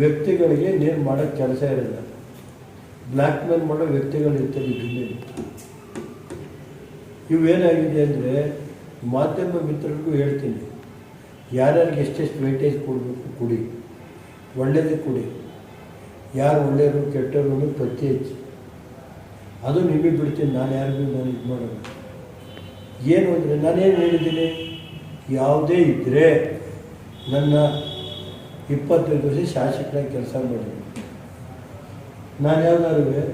ವ್ಯಕ್ತಿಗಳಿಗೆ ನೀನು ಮಾಡೋ ಕೆಲಸ ಇರಲ್ಲ ಬ್ಲ್ಯಾಕ್ ಮೇಲ್ ಮಾಡೋ ವ್ಯಕ್ತಿಗಳು ಇರ್ತದೆ ಜಿಲ್ಲೆಯಲ್ಲಿ ಇವೇನಾಗಿದೆ ಅಂದರೆ ಮಾಧ್ಯಮ ಮಿತ್ರರಿಗೂ ಹೇಳ್ತೀನಿ. ಯಾರ್ಯಾರಿಗೆ ಎಷ್ಟೆಷ್ಟು ವೇಟೇಜ್ ಕೊಡಬೇಕು ಕೊಡಿ. ಒಳ್ಳೇದೇ ಕೊಡಿ. ಯಾರು ಒಳ್ಳೆಯವರು ಕೆಟ್ಟವರು ಪ್ರತಿ ಹಚ್ಚಿ ಅದು ನಿಮಗೆ ಬಿಡ್ತೀನಿ, ನಾನು ಯಾರಿಗೂ ನಾನು ಇದು ಮಾಡೋದು ಏನು ಅಂದರೆ ನಾನೇನು ಹೇಳಿದ್ದೀನಿ? ಯಾವುದೇ ಇದ್ದರೆ ನನ್ನ ಇಪ್ಪತ್ತೈದು ವರ್ಷ ಶಾಸಕರಾಗಿ ಕೆಲಸ ಮಾಡಿದ್ದೀನಿ ನಾನು ಯಾವ್ದಾದ್ರು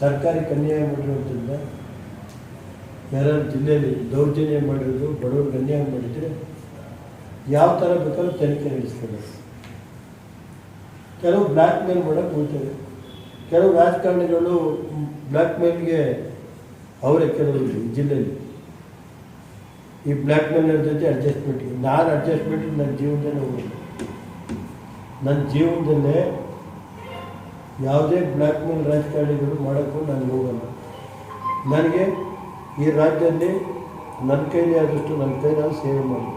ಸರ್ಕಾರಿ ಕನ್ಯಾಯ ಮಾಡಿರೋದ್ರಿಂದ ಯಾರು ಜಿಲ್ಲೆಯಲ್ಲಿ ದೌರ್ಜನ್ಯ ಮಾಡಿರೋದು ಬಡವ್ರಿಗೆ ಅನ್ಯಾಯ ಮಾಡಿದರೆ ಯಾವ ಥರ ಬೇಕಾದ್ರೂ ತನಿಖೆ ನಡೆಸ್ತಾರೆ ಕೆಲವು ಬ್ಲ್ಯಾಕ್ ಮೇಲ್ ಮಾಡೋಕ್ಕೆ ಹೋಗ್ತಾರೆ ಕೆಲವು ರಾಜಕಾರಣಿಗಳು ಬ್ಲ್ಯಾಕ್ ಮೇಲ್ಗೆ ಅವರೇ ಕೆಲವರು ಜಿಲ್ಲೆಯಲ್ಲಿ. ಈ ಬ್ಲ್ಯಾಕ್ ಮೇಲ್ ಜೊತೆ ಅಡ್ಜಸ್ಟ್ಮೆಂಟ್ ನಾನು ಅಡ್ಜಸ್ಟ್ಮೆಂಟ್ ನನ್ನ ಜೀವನದಲ್ಲೇ ಹೋಗಿ ನನ್ನ ಜೀವನದಲ್ಲೇ ಯಾವುದೇ ಬ್ಲ್ಯಾಕ್ ಮೇಲ್ ರಾಜಕಾರಣಿಗಳು ಮಾಡೋಕ್ಕೂ ನನಗೆ ಹೋಗಲ್ಲ. ನನಗೆ ಈ ರಾಜ್ಯದಲ್ಲಿ ನನ್ನ ಕೈಲಿ ಆದಷ್ಟು ನನ್ನ ಕೈನಲ್ಲಿ ಸೇವೆ ಮಾಡಿ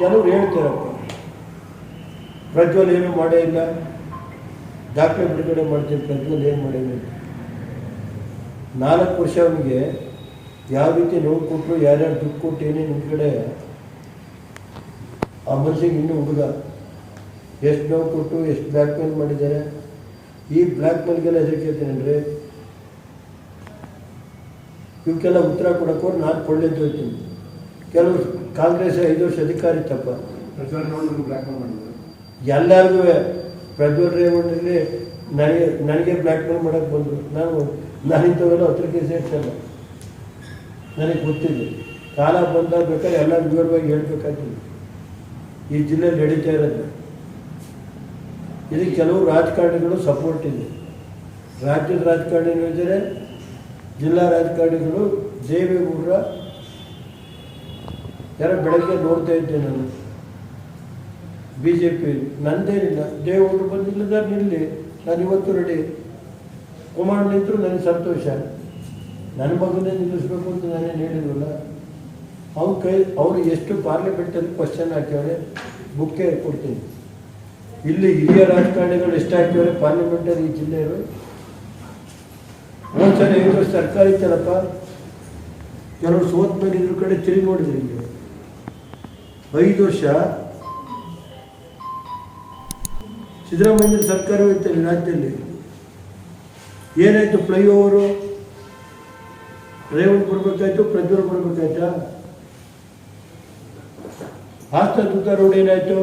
ಕೆಲವ್ರು ಹೇಳ್ತಾರಪ್ಪ, ಪ್ರಜ್ವಲ್ ಏನು ಮಾಡೇ ಇಲ್ಲ, ದಾಖಲೆ ಬಿಡುಗಡೆ ಮಾಡ್ತೀನಿ, ಪ್ರಜ್ವಲ್ ಏನು ಮಾಡಿಲ್ಲ ಇಲ್ಲ ನಾಲ್ಕು ವರ್ಷ ಅವನಿಗೆ ಯಾವ ರೀತಿ ನೋವು ಕೊಟ್ಟರು ಯಾರ್ಯಾರು ದುಡ್ಡು ಕೊಟ್ಟು ಏನೇನು ಹಿಂದ್ಗಡೆ ಆ ಮನುಷ್ಯಗೆ ಇನ್ನೂ ಹುಡುಗ. ಎಷ್ಟು ನೋವು ಕೊಟ್ಟು, ಎಷ್ಟು ಬ್ಲ್ಯಾಕ್ ಮೇಲ್ ಮಾಡಿದ್ದಾರೆ. ಈ ಬ್ಲ್ಯಾಕ್ ಮೇಲ್ಗೆಲ್ಲ ಹೆದರಿಕೆ ಅಂದರೆ, ಇವಕ್ಕೆಲ್ಲ ಉತ್ತರ ಕೊಡೋಕ್ಕೋ ನಾನು ಕೊಡಲಿ ಅಂತ ಹೇಳ್ತೀನಿ. ಕೆಲವರು ಕಾಂಗ್ರೆಸ್ ಐದು ವರ್ಷ ಅಧಿಕಾರಿ ತಪ್ಪ. ಪ್ರಜ್ವಲ್ ರೇವಣ್ಣನ್ನು ಮೇಲ್ ಮಾಡಿದ್ರು ಎಲ್ಲರಿಗೂ ಪ್ರಜ್ವಲ್ ರೇವಣ್ಣಲ್ಲಿ ನನಗೆ ನನಗೆ ಬ್ಲ್ಯಾಕ್ ಮೇಲ್ ಮಾಡೋಕ್ಕೆ ಬಂದರು. ನಾನು, ನಾನಿಂಥವೆಲ್ಲ ಹತ್ರಕ್ಕೆ ಸೇರಿಸಲ್ಲ. ನನಗೆ ಗೊತ್ತಿದೆ ಕಾಲ ಬಂದಾಗ ಬೇಕಾದ್ರೆ ಎಲ್ಲ ವಿವರವಾಗಿ ಹೇಳ್ಬೇಕಾಗ್ತದೆ. ಈ ಜಿಲ್ಲೆ ನಡೀತಾ ಇರೋದು ಇದಕ್ಕೆ ಕೆಲವು ರಾಜಕಾರಣಿಗಳು ಸಪೋರ್ಟ್ ಇದೆ. ರಾಜ್ಯದ ರಾಜಕಾರಣಿಗಳು ಇದ್ದರೆ, ಜಿಲ್ಲಾ ರಾಜಕಾರಣಿಗಳು, ದೇವೇಗೌಡರ ಯಾರ ಬೆಳಗ್ಗೆ ನೋಡ್ತಾ ಇದ್ದೆ ನಾನು. ಬಿ ಜೆ ಪಿ ನಂದೇನಿಲ್ಲ. ದೇವೇಗೌಡರು ಬಂದಿಲ್ಲದ, ನಿಲ್ಲಿ. ನಾನು ಇವತ್ತು ರೆಡಿ ಕುಮಾರ್ ನಿಂತರು ನನಗೆ ಸಂತೋಷ. ನನ್ನ ಮಗನೇ ನಿಲ್ಲಿಸ್ಬೇಕು ಅಂತ ನಾನೇ ಹೇಳಿದ್ವಲ್ಲ, ಅವ್ನ ಕೈ ಅವರು ಎಷ್ಟು ಪಾರ್ಲಿಮೆಂಟಲ್ಲಿ ಕ್ವಶನ್ ಹಾಕ್ಯವ್ರೆ ಬುಕ್ಕೆ ಕೊಡ್ತೀನಿ. ಇಲ್ಲಿ ಹಿರಿಯ ರಾಜಕಾರಣಿಗಳು ಎಷ್ಟು ಹಾಕ್ಯವ್ರೆ ಪಾರ್ಲಿಮೆಂಟಲ್ಲಿ ಈ ಜಿಲ್ಲೆಯವರು? ಒಂದ್ಸಲ ಸರ್ಕಾರಿ ಸರ್ಕಾರ ಇತ್ತಲ್ಲಪ್ಪ ಕೆಲವರು ಸೋತ್ ಮೇಲೆ ಇದ್ರ ಕಡೆ ತಿರುಗಿ ನೋಡಿದ್ರಿ ಇಲ್ಲಿ ಐದು ವರ್ಷ ಸಿದ್ದರಾಮಯ್ಯ ಸರ್ಕಾರವೇ ಇತ್ತಲ್ಲಿ ರಾಜ್ಯದಲ್ಲಿ. ಏನಾಯಿತು ಫ್ಲೈಓವರು ರೇವಣ್ ಕೊಡ್ಬೇಕಾಯ್ತು ಪ್ರಜ್ವಲ್ ಕೊಡ್ಬೇಕಾಯ್ತಾ ಹಾಸ್ತ ತುತ್ತ ರೋಡ್ ಏನಾಯ್ತು